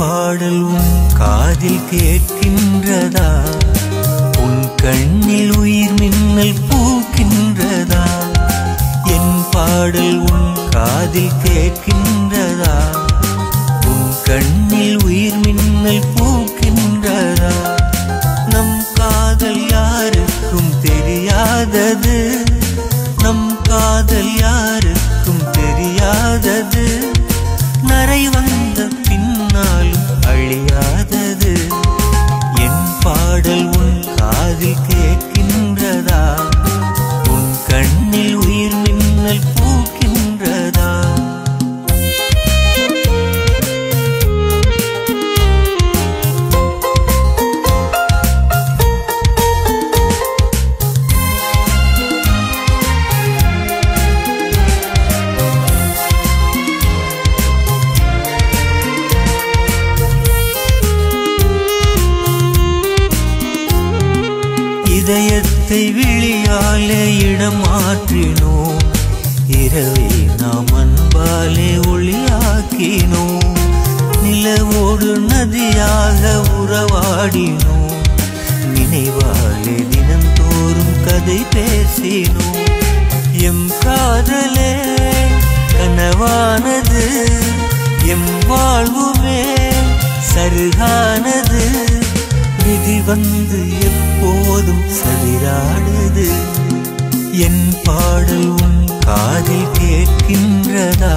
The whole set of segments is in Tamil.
பாடல் உன் காதில் கேட்கின்றதா? உன் கண்ணில் உயிர் மின்னல் பூக்கின்றதா? என் பாடல் உன் காதில் கேட்கின்றதா? உன் கண்ணில் உயிர் மின்னல் பூக்கின்றதா? நம் காதல் யாருக்கும் தெரியாதது. நம் காதல் யாருக்கும் காதில் இதயத்தை விழியாலே இடம் மாற்றினோம் இரவை நாம் அன்பாலே ஒளியாக்கினோம். நிலவோடு நதியாக உறவாடினோம். நினைவாலே தினந்தோறும் கதை பேசினோம். எம் காதலே கனவானது எம் வாழ்வுமே சருகானது. வந்து எப்போதும் சதிராடுது. என் பாடல் உன் காதில் கேட்கின்றதா?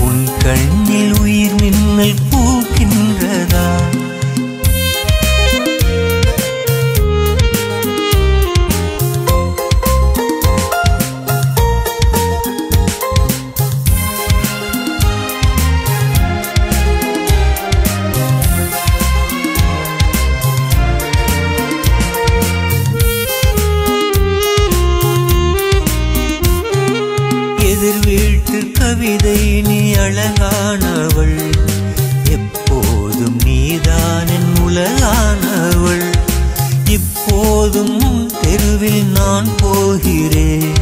உன் கண்ணில் உயிர் மின்னல் பூக்கின்றதா கவிதை நீ அழகானவள். எப்போதும் நீதான் உலகானவள். இப்போதும் தெருவில் நான் போகிறேன்.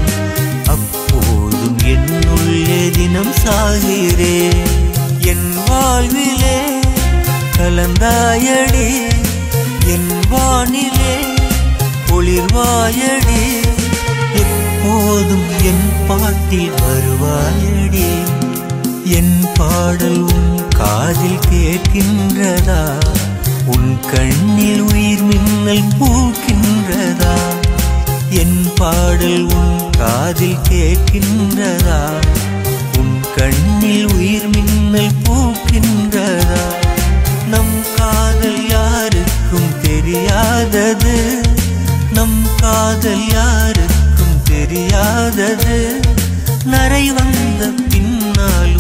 அப்போதும் என்னுள்ளே தினம் சாகிறேன். என் வாழ்விலே கலந்தாயடி. என் வானிலே ஒளிர்வாயடி எப்போதும் என் பாட்டில் வருவாயடி. என் பாடல் உன் காதில் கேட்கின்றதா? உன் கண்ணில் உயிர் மின்னல் பூக்கின்றதா? என் பாடல் உன் காதில் கேட்கின்றதா? உன் கண்ணில் உயிர் மின்னல் பூக்கின்றதா? நம் காதல் யாருக்கும் தெரியாதது. நம் காதல் யாருக்கும் தெரியாதது. நரை வந்த பின்னால்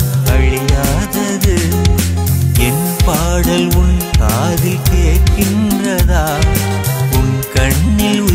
பாடல் உன் காதில் கேட்கின்றதா? உன் கண்ணில்